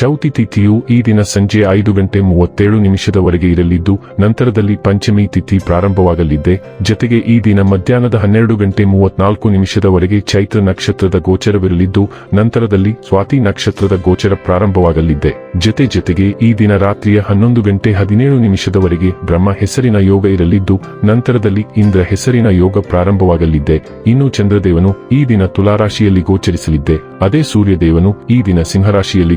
ಚೌತಿ ತಿಥಿಯು ಈ ದಿನ ಸಂಜೆ ಐದು ಗಂಟೆ ಮೂವತ್ತೇಳು ನಿಮಿಷದವರೆಗೆ ಇರಲಿದ್ದು, ನಂತರದಲ್ಲಿ ಪಂಚಮಿ ತಿಥಿ ಪ್ರಾರಂಭವಾಗಲಿದೆ. ಜತೆಗೆ ಈ ದಿನ ಮಧ್ಯಾಹ್ನದ ಹನ್ನೆರಡು ಗಂಟೆ ಮೂವತ್ನಾಲ್ಕು ನಿಮಿಷದವರೆಗೆ ಚೈತ್ರ ನಕ್ಷತ್ರದ ಗೋಚರವಿರಲಿದ್ದು, ನಂತರದಲ್ಲಿ ಸ್ವಾತಿ ನಕ್ಷತ್ರದ ಗೋಚರ ಪ್ರಾರಂಭವಾಗಲಿದೆ. ಜತೆ ಜತೆಗೆ ಈ ದಿನ ರಾತ್ರಿಯ ಹನ್ನೊಂದು ಗಂಟೆ ಹದಿನೇಳು ನಿಮಿಷದವರೆಗೆ ಬ್ರಹ್ಮ ಹೆಸರಿನ ಯೋಗ ಇರಲಿದ್ದು, ನಂತರದಲ್ಲಿ ಇಂದ್ರ ಹೆಸರಿನ ಯೋಗ ಪ್ರಾರಂಭವಾಗಲಿದೆ. ಇನ್ನು ಚಂದ್ರದೇವನು ಈ ದಿನ ತುಲಾರಾಶಿಯಲ್ಲಿ ಗೋಚರಿಸಲಿದ್ದೆ. ಅದೇ ಸೂರ್ಯದೇವನು ಈ ದಿನ ಸಿಂಹರಾಶಿಯಲ್ಲಿ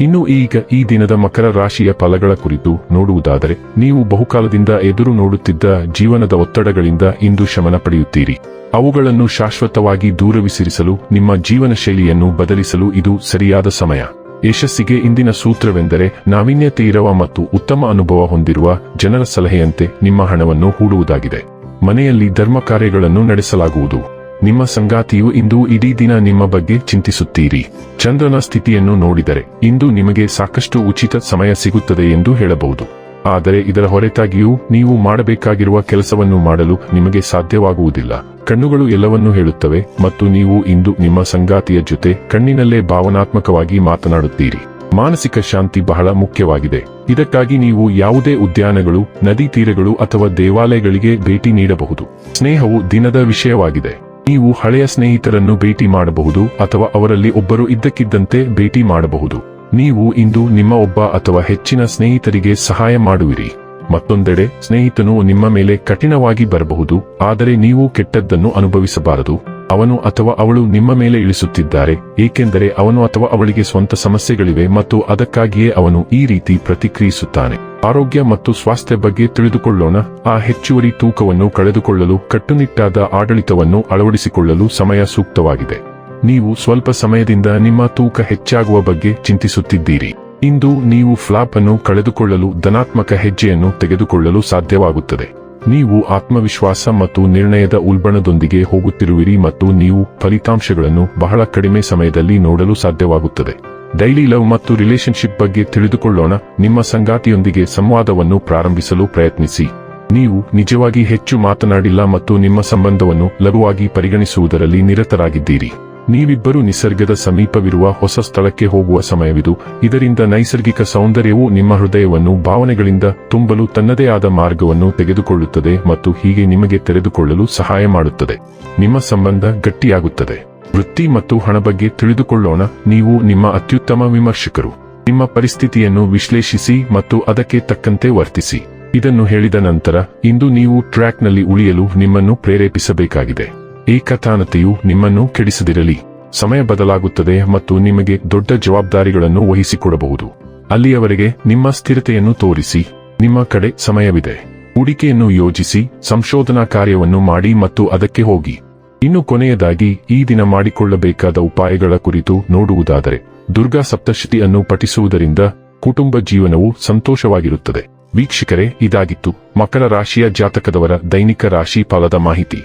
ಇನ್ನು ಈಗ ಈ ದಿನದ ಮಕರ ರಾಶಿಯ ಫಲಗಳ ಕುರಿತು ನೋಡುವುದಾದರೆ, ನೀವು ಬಹುಕಾಲದಿಂದ ಎದುರು ನೋಡುತ್ತಿದ್ದ ಜೀವನದ ಒತ್ತಡಗಳಿಂದ ಇಂದು ಶಮನ ಪಡೆಯುತ್ತೀರಿ. ಅವುಗಳನ್ನು ಶಾಶ್ವತವಾಗಿ ದೂರವಿಸಿರಿಸಲು, ನಿಮ್ಮ ಜೀವನ ಶೈಲಿಯನ್ನು ಬದಲಿಸಲು ಇದು ಸರಿಯಾದ ಸಮಯ. ಯಶಸ್ಸಿಗೆ ಇಂದಿನ ಸೂತ್ರವೆಂದರೆ ನಾವೀನ್ಯತೆ ಇರುವ ಮತ್ತು ಉತ್ತಮ ಅನುಭವ ಹೊಂದಿರುವ ಜನರ ಸಲಹೆಯಂತೆ ನಿಮ್ಮ ಹಣವನ್ನು ಹೂಡುವುದಾಗಿದೆ. ಮನೆಯಲ್ಲಿ ಧರ್ಮ ಕಾರ್ಯಗಳನ್ನು ನಡೆಸಲಾಗುವುದು. ನಿಮ್ಮ ಸಂಗಾತಿಯು ಇಂದು ಇಡೀ ದಿನ ನಿಮ್ಮ ಬಗ್ಗೆ ಚಿಂತಿಸುತ್ತೀರಿ. ಚಂದ್ರನ ಸ್ಥಿತಿಯನ್ನು ನೋಡಿದರೆ ಇಂದು ನಿಮಗೆ ಸಾಕಷ್ಟು ಉಚಿತ ಸಮಯ ಸಿಗುತ್ತದೆ ಎಂದು ಹೇಳಬಹುದು. ಆದರೆ ಇದರ ಹೊರತಾಗಿಯೂ ನೀವು ಮಾಡಬೇಕಾಗಿರುವ ಕೆಲಸವನ್ನು ಮಾಡಲು ನಿಮಗೆ ಸಾಧ್ಯವಾಗುವುದಿಲ್ಲ. ಕಣ್ಣುಗಳು ಎಲ್ಲವನ್ನೂ ಹೇಳುತ್ತವೆ ಮತ್ತು ನೀವು ಇಂದು ನಿಮ್ಮ ಸಂಗಾತಿಯ ಜೊತೆ ಕಣ್ಣಿನಲ್ಲೇ ಭಾವನಾತ್ಮಕವಾಗಿ ಮಾತನಾಡುತ್ತೀರಿ. ಮಾನಸಿಕ ಶಾಂತಿ ಬಹಳ ಮುಖ್ಯವಾಗಿದೆ. ಇದಕ್ಕಾಗಿ ನೀವು ಯಾವುದೇ ಉದ್ಯಾನಗಳು, ನದಿ ತೀರಗಳು ಅಥವಾ ದೇವಾಲಯಗಳಿಗೆ ಭೇಟಿ ನೀಡಬಹುದು. ಸ್ನೇಹವು ದಿನದ ವಿಷಯವಾಗಿದೆ. ನೀವು ಹಳೆಯ ಸ್ನೇಹಿತರನ್ನು ಭೇಟಿ ಮಾಡಬಹುದು ಅಥವಾ ಅವರಲ್ಲಿ ಒಬ್ಬರು ಇದ್ದಕ್ಕಿದ್ದಂತೆ ಭೇಟಿ ಮಾಡಬಹುದು. ನೀವು ಇಂದು ನಿಮ್ಮ ಒಬ್ಬ ಅಥವಾ ಹೆಚ್ಚಿನ ಸ್ನೇಹಿತರಿಗೆ ಸಹಾಯ ಮಾಡುವಿರಿ. ಮತ್ತೊಂದೆಡೆ, ಸ್ನೇಹಿತನು ನಿಮ್ಮ ಮೇಲೆ ಕಠಿಣವಾಗಿ ಬರಬಹುದು, ಆದರೆ ನೀವು ಕೆಟ್ಟದ್ದನ್ನು ಅನುಭವಿಸಬಾರದು. ಅವನು ಅಥವಾ ಅವಳು ನಿಮ್ಮ ಮೇಲೆ ಇಳಿಸುತ್ತಿದ್ದಾರೆ, ಏಕೆಂದರೆ ಅವನು ಅಥವಾ ಅವಳಿಗೆ ಸ್ವಂತ ಸಮಸ್ಯೆಗಳಿವೆ ಮತ್ತು ಅದಕ್ಕಾಗಿಯೇ ಅವನು ಈ ರೀತಿ ಪ್ರತಿಕ್ರಿಯಿಸುತ್ತಾನೆ. ಆರೋಗ್ಯ ಮತ್ತು ಸ್ವಾಸ್ಥ್ಯ ಬಗ್ಗೆ ತಿಳಿದುಕೊಳ್ಳೋಣ. ಆ ಹೆಚ್ಚುವರಿ ತೂಕವನ್ನು ಕಳೆದುಕೊಳ್ಳಲು, ಕಟ್ಟುನಿಟ್ಟಾದ ಆಡಳಿತವನ್ನು ಅಳವಡಿಸಿಕೊಳ್ಳಲು ಸಮಯ ಸೂಕ್ತವಾಗಿದೆ. ನೀವು ಸ್ವಲ್ಪ ಸಮಯದಿಂದ ನಿಮ್ಮ ತೂಕ ಹೆಚ್ಚಾಗುವ ಬಗ್ಗೆ ಚಿಂತಿಸುತ್ತಿದ್ದೀರಿ. ಇಂದು ನೀವು ಫ್ಲಾಪ್ ಅನ್ನು ಕಳೆದುಕೊಳ್ಳಲು ಧನಾತ್ಮಕ ಹೆಜ್ಜೆಯನ್ನು ತೆಗೆದುಕೊಳ್ಳಲು ಸಾಧ್ಯವಾಗುತ್ತದೆ. ನೀವು ಆತ್ಮವಿಶ್ವಾಸ ಮತ್ತು ನಿರ್ಣಯದ ಉಲ್ಬಣದೊಂದಿಗೆ ಹೋಗುತ್ತಿರುವಿರಿ ಮತ್ತು ನೀವು ಫಲಿತಾಂಶಗಳನ್ನು ಬಹಳ ಕಡಿಮೆ ಸಮಯದಲ್ಲಿ ನೋಡಲು ಸಾಧ್ಯವಾಗುತ್ತದೆ. ಡೈಲಿ ಲವ್ ಮತ್ತು ರಿಲೇಶನ್ಶಿಪ್ ಬಗ್ಗೆ ತಿಳಿದುಕೊಳ್ಳೋಣ. ನಿಮ್ಮ ಸಂಗಾತಿಯೊಂದಿಗೆ ಸಂವಾದವನ್ನು ಪ್ರಾರಂಭಿಸಲು ಪ್ರಯತ್ನಿಸಿ. ನೀವು ನಿಜವಾಗಿ ಹೆಚ್ಚು ಮಾತನಾಡಿಲ್ಲ ಮತ್ತು ನಿಮ್ಮ ಸಂಬಂಧವನ್ನು ಲಘುವಾಗಿ ಪರಿಗಣಿಸುವುದರಲ್ಲಿ ನಿರತರಾಗಿದ್ದೀರಿ. ನೀವಿಬ್ಬರು ನಿಸರ್ಗದ ಸಮೀಪವಿರುವ ಹೊಸ ಸ್ಥಳಕ್ಕೆ ಹೋಗುವ ಸಮಯವಿದು. ಇದರಿಂದ ನೈಸರ್ಗಿಕ ಸೌಂದರ್ಯವು ನಿಮ್ಮ ಹೃದಯವನ್ನು ಭಾವನೆಗಳಿಂದ ತುಂಬಲು ತನ್ನದೇ ಆದ ಮಾರ್ಗವನ್ನು ತೆಗೆದುಕೊಳ್ಳುತ್ತದೆ ಮತ್ತು ಹೀಗೆ ನಿಮಗೆ ತೆರೆದುಕೊಳ್ಳಲು ಸಹಾಯ ಮಾಡುತ್ತದೆ. ನಿಮ್ಮ ಸಂಬಂಧ ಗಟ್ಟಿಯಾಗುತ್ತದೆ. ವೃತ್ತಿ ಮತ್ತು ಹಣ ಬಗ್ಗೆ ತಿಳಿದುಕೊಳ್ಳೋಣ. ನೀವು ನಿಮ್ಮ ಅತ್ಯುತ್ತಮ ವಿಮರ್ಶಕರು. ನಿಮ್ಮ ಪರಿಸ್ಥಿತಿಯನ್ನು ವಿಶ್ಲೇಷಿಸಿ ಮತ್ತು ಅದಕ್ಕೆ ತಕ್ಕಂತೆ ವರ್ತಿಸಿ. ಇದನ್ನು ಹೇಳಿದ ನಂತರ, ಇಂದು ನೀವು ಟ್ರ್ಯಾಕ್ನಲ್ಲಿ ಉಳಿಯಲು ನಿಮ್ಮನ್ನು ಪ್ರೇರೇಪಿಸಬೇಕಾಗಿದೆ. ಏಕತಾನತೆಯು ನಿಮ್ಮನ್ನು ಕೆಡಿಸದಿರಲಿ. ಸಮಯ ಬದಲಾಗುತ್ತದೆ ಮತ್ತು ನಿಮಗೆ ದೊಡ್ಡ ಜವಾಬ್ದಾರಿಗಳನ್ನು ವಹಿಸಿಕೊಡಬಹುದು. ಅಲ್ಲಿಯವರೆಗೆ ನಿಮ್ಮ ಸ್ಥಿರತೆಯನ್ನು ತೋರಿಸಿ. ನಿಮ್ಮ ಕಡೆ ಸಮಯವಿದೆ. ಹೂಡಿಕೆಯನ್ನು ಯೋಜಿಸಿ, ಸಂಶೋಧನಾ ಕಾರ್ಯವನ್ನು ಮಾಡಿ ಮತ್ತು ಅದಕ್ಕೆ ಹೋಗಿ. ಇನ್ನು ಕೊನೆಯದಾಗಿ, ಈ ದಿನ ಮಾಡಿಕೊಳ್ಳಬೇಕಾದ ಉಪಾಯಗಳ ಕುರಿತು ನೋಡುವುದಾದರೆ, ದುರ್ಗಾ ಸಪ್ತಶತಿಯನ್ನು ಪಠಿಸುವುದರಿಂದ ಕುಟುಂಬ ಜೀವನವು ಸಂತೋಷವಾಗಿರುತ್ತದೆ. ವೀಕ್ಷಕರೇ, ಇದಾಗಿತ್ತು ಮಕರ ರಾಶಿಯ ಜಾತಕದವರ ದೈನಿಕ ರಾಶಿ ಫಲದ ಮಾಹಿತಿ.